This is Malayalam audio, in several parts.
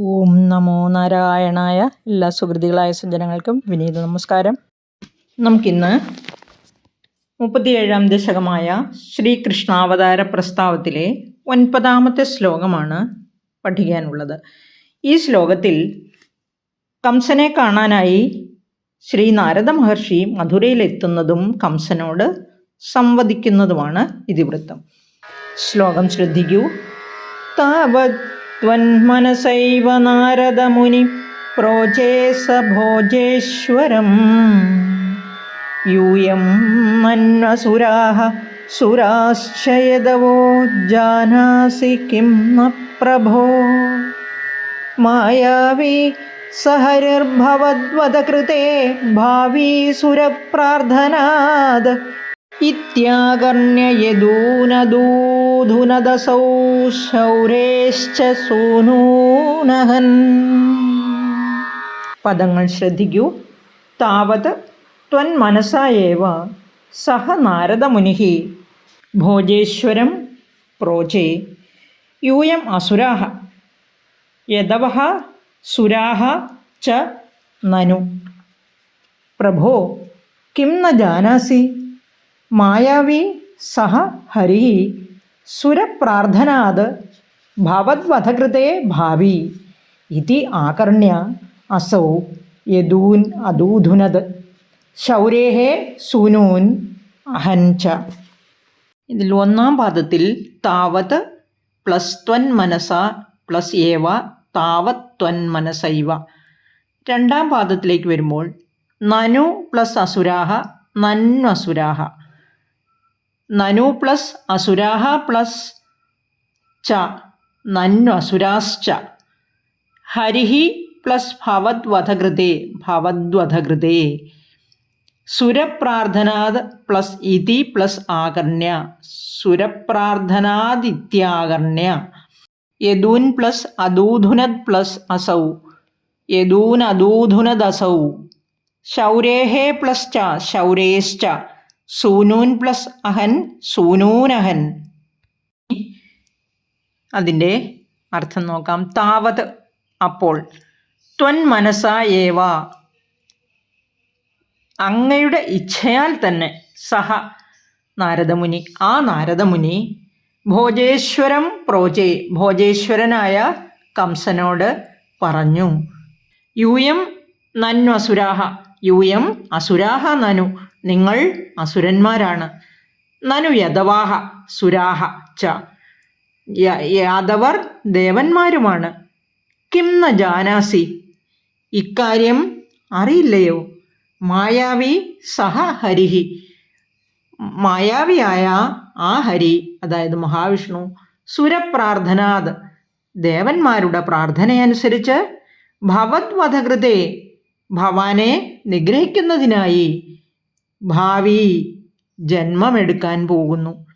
ഓം നമോ നാരായണായ എല്ലാ സുഹൃതികളായ സജ്ജനങ്ങൾക്കും വിനീത നമസ്കാരം. നമുക്കിന്ന് മുപ്പത്തിയേഴാം ദശകമായ ശ്രീകൃഷ്ണാവതാര പ്രസ്താവത്തിലെ ഒൻപതാമത്തെ ശ്ലോകമാണ് പഠിക്കാനുള്ളത്. ഈ ശ്ലോകത്തിൽ കംസനെ കാണാനായി ശ്രീ നാരദ മഹർഷി മധുരയിലെത്തുന്നതും കംസനോട് സംവദിക്കുന്നതുമാണ് ഇതിവൃത്തം. ശ്ലോകം ശ്രദ്ധിക്കൂ. താവത് त्वन्मनसैव नारदमुनि प्रोचे स भोजेश्वरम् यूयं मन्वसुराः सुराश्च यदवो जानासि किं न प्रभो मायावी सहरिर्भवद्वदकृते भावी सुरप्रार्थनाद् ഇത്യാകർണ്യ യദൂനദൂധുനദസൗ ശൗരേശ്ച സൂനൂനഹൻ. പദങ്ങൾ ശ്രദ്ധിക്കൂ. താവത് ത്വൻ മനസായേവ സഹ നാരദമുനി ഭോജേശ്വരം പ്രോചേ യൂയം അസുരാഹ. യദവ സുരാഹ ച പ്രഭോ കിം ന ജാനാസി? മായാവി സഹ ഹരി സുരപ്രാർത്ഥനാത് ഭവദ്വധകൃതേ ഭാവി ഇതി ആകർണ്യ അസൗ യദൂൻ അദൂധുനത് ശൗരേഹേ സുനൂൻ അഹഞ്ച. ഇതിൽ ഒന്നാം പാദത്തിൽ താവത് പ്ലസ് ത്വൻ മനസ പ്ലസ് ഏവ താവത് ത്വൻ മനസൈവ. രണ്ടാം പാദത്തിലേക്ക് വരുമ്പോൾ നനു പ്ലസ് അസുരാഹ നന്വസുരാഹ നനു പ്ലസ് അസുരാഹ പ്ലസ് ച. നന്നു അസുരാശ്ച. ഹരിഹി പ്ലസ് ഭവദ്വധകൃതേ ഭവദ്വധകൃതേ. സുരപ്രാർത്ഥനാത് പ്ലസ് ഇതി പ്ലസ് ആകർണ്യ. സുരപ്രാർത്ഥനാദിത്യാകർണ്യ. യദൂൻ പ്ലസ് അദൂധുനത് പ്ലസ് അസൗ. യദൂനദൂധുനദസൗ ശൗരേഹേ പ്ലസ് ച ശൗരേശ്ച. സൂനൂൻ പ്ലസ് അഹൻ സൂനൂനഹൻ അതിന്റെ അർത്ഥം നോക്കാം. താവത് അപ്പോൾ ത്വൻ മനസ ഏവ. അങ്ങയുടെ ഇച്ഛയാൽ തന്നെ സഹ നാരദമുനി. ആ നാരദമുനി ഭോജേശ്വരം പ്രോജേ ഭോജേശ്വരനായ കംസനോട് പറഞ്ഞു. യൂയം നന്നു അസുരാഹ യൂയം അസുരാഹ നനു. നിങ്ങൾ അസുരന്മാരാണ്. നനു യദവാഹ സുരാഹ ച. യാദവർ ദേവന്മാരുമാണ്. കിം ന ജാനാസി. ഇക്കാര്യം അറിയില്ലയോ? മായാവി സഹ ഹരിഹി. മായാവിയായ ആ ഹരി അതായത് മഹാവിഷ്ണു സുരപ്രാർത്ഥനാത് ദേവന്മാരുടെ പ്രാർത്ഥനയനുസരിച്ച് ഭവദ്വധകൃതേ ഭവാനെ നിഗ്രഹിക്കുന്നതിനായി ഭാവി ജന്മമെടുക്കാൻ പോകുന്നു.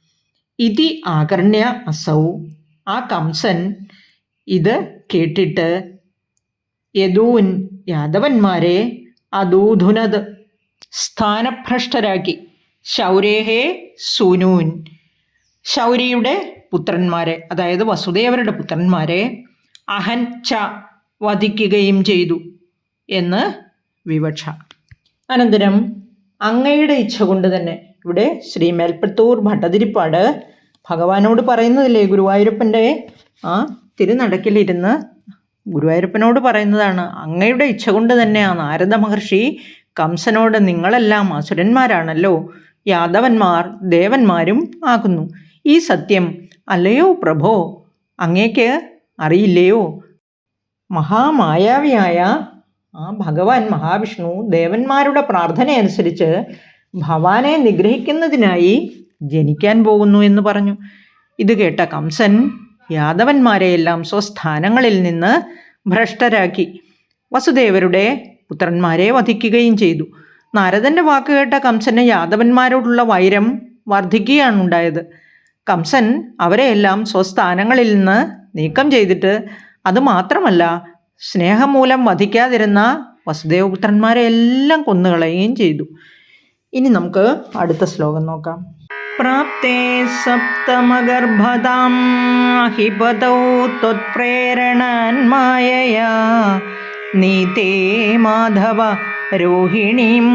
ഇതി ആകർണ്യ അസൗ. ആ കംസൻ ഇത് കേട്ടിട്ട് യദൂൻ യാദവന്മാരെ അദൂധുനത് സ്ഥാനഭ്രഷ്ടരാക്കി. ശൗരേഹേ സുനൂൻ. ശൗരിയുടെ പുത്രന്മാരെ അതായത് വസുദേവരുടെ പുത്രന്മാരെ അഹൻ ച വധിക്കുകയും ചെയ്തു. എന്ന് വിവക്ഷ. അനന്തരം അങ്ങയുടെ ഇച്ഛ കൊണ്ട് തന്നെ ഇവിടെ ശ്രീ മേൽപ്പത്തൂർ ഭട്ടതിരിപ്പാട് ഭഗവാനോട് പറയുന്നതില്ലേ ഗുരുവായൂരപ്പന്റെ ആ തിരുനടക്കിലിരുന്ന് ഗുരുവായൂരപ്പനോട് പറയുന്നതാണ് അങ്ങയുടെ ഇച്ഛ കൊണ്ട് തന്നെ ആ നാരദ മഹർഷി കംസനോട് നിങ്ങളെല്ലാം അസുരന്മാരാണല്ലോ യാദവന്മാർ ദേവന്മാരും ആകുന്നു. ഈ സത്യം അല്ലയോ പ്രഭോ അങ്ങേക്ക് അറിയില്ലയോ? മഹാമായാവിയായ ആ ഭഗവാൻ മഹാവിഷ്ണു ദേവന്മാരുടെ പ്രാർത്ഥനയനുസരിച്ച് ഭവാനെ നിഗ്രഹിക്കുന്നതിനായി ജനിക്കാൻ പോകുന്നു എന്ന് പറഞ്ഞു. ഇത് കേട്ട കംസൻ യാദവന്മാരെയെല്ലാം സ്വസ്ഥാനങ്ങളിൽ നിന്ന് ഭ്രഷ്ടരാക്കി. വസുദേവരുടെ പുത്രന്മാരെ വധിക്കുകയും ചെയ്തു. നാരദന്റെ വാക്ക് കേട്ട കംസന് യാദവന്മാരോടുള്ള വൈരം വർദ്ധിക്കുകയാണ് ഉണ്ടായത് കംസൻ അവരെയെല്ലാം സ്വസ്ഥാനങ്ങളിൽ നിന്ന് നീക്കം ചെയ്തിട്ട് അതുമാത്രമല്ല സ്നേഹം മൂലം വധിക്കാതിരുന്ന വസുദേവപുത്രന്മാരെ എല്ലാം കൊന്നുകളയുകയും ചെയ്തു. ഇനി നമുക്ക് അടുത്ത ശ്ലോകം നോക്കാം. പ്രാപ്തേ സപ്തമഗർഭതാം ഹിപതൗ ത്വത്പ്രേരണാന്മായയാ നീതേ മാധവ രോഹിണീം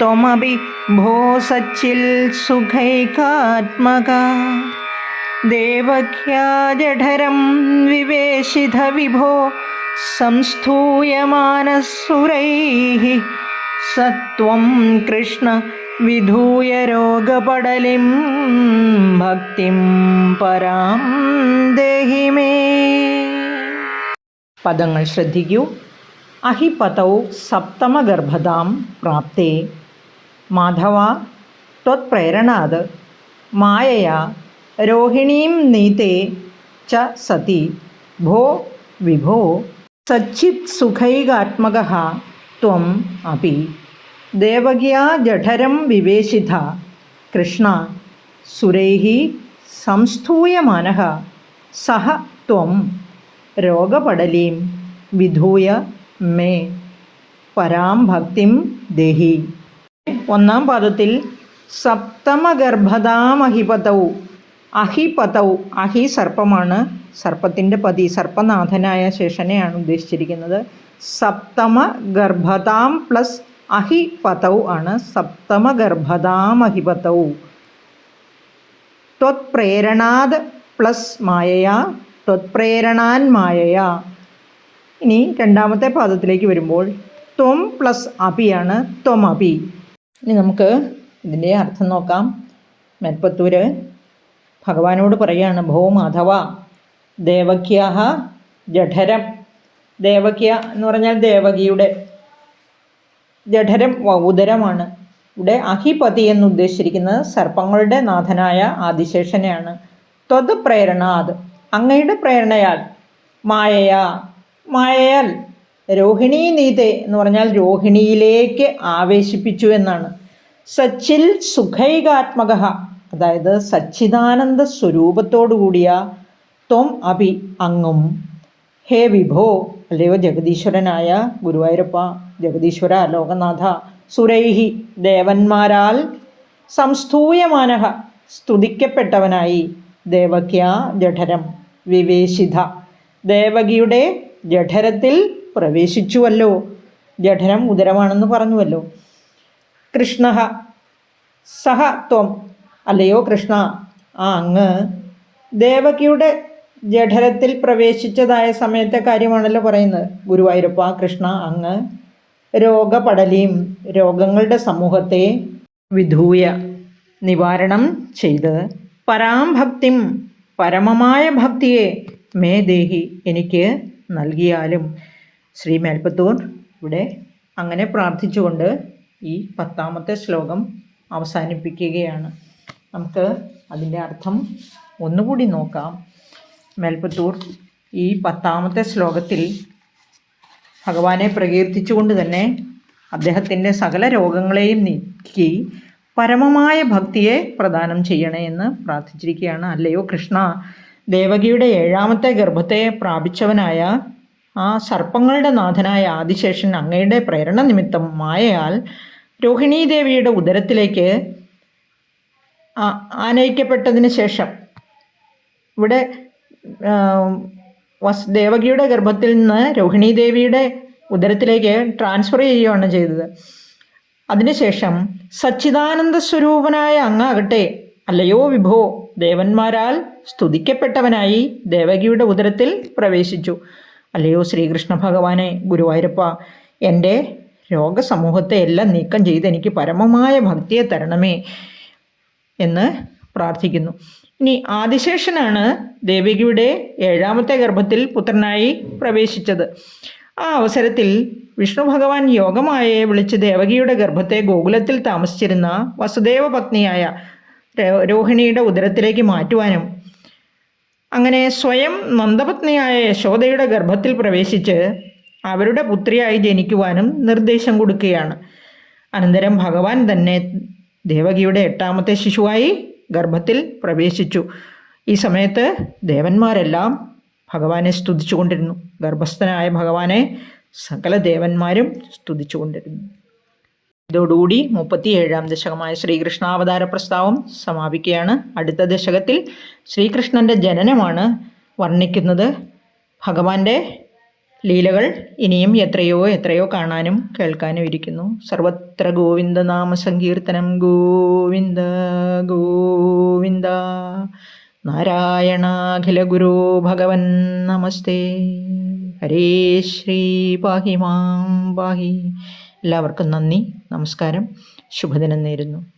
ത്വമപി ഭോ സച്ചിൽ സുഖൈകാത്മക. ദേവക്യാ ജഠരം വിവേശിത വിഭോ സംസ്ഥൂയമാനസുരൈः സത്വം കൃഷ്ണ വിധൂയ രോഗപടലിം ഭക്തിം പരാം ദേഹിമേ പദങ്ങൾ ശ്രദ്ധിക്കൂ. അഹിപതൗ സപ്തമഗർഭതാം പ്രാപ്തേ. മാധവ ത്വത്പ്രേരണാത്. മായയാ രോഹിണീം നീതേ. ച സതി. ഭോ വിഭോ. സച്ചിത് സുഖൈകാത്മക ത്വം അപി ദേവകിയാ ജഠരം വിവേശിത കൃഷ്ണ സുരൈः സംസ്ഥൂയമാനः സഹ ത്വം രോഗപടലീം വിധൂയ മേ പരാം ഭക്തിം ദേഹി ഒന്നാം പാദത്തിൽ സപ്തമഗർഭതാമഹിപതൗ അഹിപതൗ അഹി സർപ്പമാണ് സർപ്പത്തിന്റെ പതി സർപ്പനാഥനായ ശേഷനെയാണ് ഉദ്ദേശിച്ചിരിക്കുന്നത്. സപ്തമ ഗർഭതാം പ്ലസ് അഹിപതൗ ആണ്. സപ്തമ ഗർഭതാം അഹിപതൗ ത്വത്പ്രേരണാത് പ്ലസ് മായയാ ത്വത്പ്രേരണാൻ മായയാ. ഇനി രണ്ടാമത്തെ പാദത്തിലേക്ക് വരുമ്പോൾ ത്വം പ്ലസ് അപിയാണ് ത്വം അപി ഇനി നമുക്ക് ഇതിന്റെ അർത്ഥം നോക്കാം. മെൽപ്പത്തൂര് ഭഗവാനോട് പറയാണ് ഭോ മാധവ ദേവക്യാഹ ജഠരം. ദേവക്യ എന്ന് പറഞ്ഞാൽ ദേവകിയുടെ ജഠരം ഉദരമാണ് ഇവിടെ അഹിപതി എന്നുദ്ദേശിച്ചിരിക്കുന്നത് സർപ്പങ്ങളുടെ നാഥനായ ആദിശേഷനെയാണ്. ത്വത് പ്രേരണാത് അങ്ങയുടെ പ്രേരണയാൽ മായയാ മായയാൽ രോഹിണി നീതെ എന്ന് പറഞ്ഞാൽ രോഹിണിയിലേക്ക് ആവേശിപ്പിച്ചു എന്നാണ്. സച്ചിൽ സുഖൈകാത്മക. അതായത് സച്ചിദാനന്ദ സ്വരൂപത്തോടു കൂടിയ ത്വം അഭി അങ്ങും ഹേ വിഭോ അല്ലയോ ജഗദീശ്വരനായ ഗുരുവായൂരപ്പ ജഗദീശ്വര ലോകനാഥ സുരൈഹി ദേവന്മാരാൽ സംസ്ഥൂയമാനഹ സ്തുതിക്കപ്പെട്ടവനായി ദേവക്യ ജഠരം വിവേശിത. ദേവകിയുടെ ജഠരത്തിൽ പ്രവേശിച്ചുവല്ലോ. ജഠരം ഉദരമാണെന്ന് പറഞ്ഞുവല്ലോ. കൃഷ്ണ സഹ ത്വം അല്ലയോ കൃഷ്ണ ആ അങ്ങ് ദേവകിയുടെ ജഠരത്തിൽ പ്രവേശിച്ചതായ സമയത്തെ കാര്യമാണല്ലോ പറയുന്നത്. ഗുരുവായൂരപ്പ കൃഷ്ണ അങ്ങ് രോഗപടലിയും രോഗങ്ങളുടെ സമൂഹത്തെ വിധൂയ നിവാരണം ചെയ്ത് പരാംഭക്തിം പരമമായ ഭക്തിയെ മേ ദേഹി എനിക്ക് നൽകിയാലും. ശ്രീ മേൽപ്പത്തൂർ ഇവിടെ അങ്ങനെ പ്രാർത്ഥിച്ചുകൊണ്ട് ഈ പത്താമത്തെ ശ്ലോകം അവസാനിപ്പിക്കുകയാണ്. നമുക്ക് അതിന്റെ അർത്ഥം ഒന്നുകൂടി നോക്കാം. മേൽപ്പത്തൂർ ഈ പത്താമത്തെ ശ്ലോകത്തിൽ ഭഗവാനെ പ്രകീർത്തിച്ചുകൊണ്ട് തന്നെ അദ്ദേഹത്തിന്റെ സകല രോഗങ്ങളെയും നീക്കി പരമമായ ഭക്തിയെ പ്രദാനം ചെയ്യണേ എന്ന് പ്രാർത്ഥിച്ചിരിക്കുകയാണ്. അല്ലയോ കൃഷ്ണ? ദേവകിയുടെ ഏഴാമത്തെ ഗർഭത്തെ പ്രാപിച്ചവനായ ആ സർപ്പങ്ങളുടെ നാഥനായ ആദിശേഷൻ അങ്ങയുടെ പ്രേരണ നിമിത്തം മായയാൽ രോഹിണീ ദേവിയുടെ ഉദരത്തിലേക്ക് ആനയിക്കപ്പെട്ടതിന് ശേഷം ഇവിടെ വസ് ദേവകിയുടെ ഗർഭത്തിൽ നിന്ന് രോഹിണി ദേവിയുടെ ഉദരത്തിലേക്ക് ട്രാൻസ്ഫർ ചെയ്യുകയാണ് ചെയ്തത്. അതിനുശേഷം സച്ചിദാനന്ദ സ്വരൂപനായ അങ്ങാകട്ടെ അല്ലയോ വിഭോ ദേവന്മാരാൽ സ്തുതിക്കപ്പെട്ടവനായി ദേവകിയുടെ ഉദരത്തിൽ പ്രവേശിച്ചു. അല്ലയോ ശ്രീകൃഷ്ണ ഭഗവാനെ ഗുരുവായൂരപ്പ എന്റെ രോഗസമൂഹത്തെ എല്ലാം നീക്കം ചെയ്ത് എനിക്ക് പരമമായ ഭക്തിയെ തരണമേ എന്ന് പ്രാർത്ഥിക്കുന്നു. ഇനി ആദിശേഷനാണ് ദേവികയുടെ ഏഴാമത്തെ ഗർഭത്തിൽ പുത്രനായി പ്രവേശിച്ചത്. ആ അവസരത്തിൽ വിഷ്ണു ഭഗവാൻ യോഗമായെ വിളിച്ച് ദേവകിയുടെ ഗർഭത്തെ ഗോകുലത്തിൽ താമസിച്ചിരുന്ന വസുദേവ പത്നിയായ രോഹിണിയുടെ ഉദരത്തിലേക്ക് മാറ്റുവാനും അങ്ങനെ സ്വയം നന്ദപത്നിയായ യശോദയുടെ ഗർഭത്തിൽ പ്രവേശിച്ച് അവരുടെ പുത്രിയായി ജനിക്കുവാനും നിർദ്ദേശം കൊടുക്കുകയാണ്. അനന്തരം ഭഗവാൻ തന്നെ ദേവകിയുടെ എട്ടാമത്തെ ശിശുവായി ഗർഭത്തിൽ പ്രവേശിച്ചു. ഈ സമയത്ത് ദേവന്മാരെല്ലാം ഭഗവാനെ സ്തുതിച്ചുകൊണ്ടിരുന്നു. ഗർഭസ്ഥനായ ഭഗവാനെ സകല ദേവന്മാരും സ്തുതിച്ചുകൊണ്ടിരുന്നു. ഇതോടുകൂടി മുപ്പത്തിയേഴാം ദശകമായ ശ്രീകൃഷ്ണാവതാര പ്രസ്താവം സമാപിക്കുകയാണ്. അടുത്ത ദശകത്തിൽ ശ്രീകൃഷ്ണന്റെ ജനനമാണ് വർണിക്കുന്നത്. ഭഗവാന്റെ ലീലകൾ ഇനിയും എത്രയോ എത്രയോ കാണാനും കേൾക്കാനും ഇരിക്കുന്നു. സർവത്ര ഗോവിന്ദ നാമ സങ്കീർത്തനം. ഗോവിന്ദ ഗോവിന്ദ. നാരായണാഖില ഗുരു ഭഗവൻ നമസ്തേ. ഹരേ ശ്രീ പാഹി മാം പാഹി. എല്ലാവർക്കും നന്ദി നമസ്കാരം. ശുഭദിനം നേരുന്നു.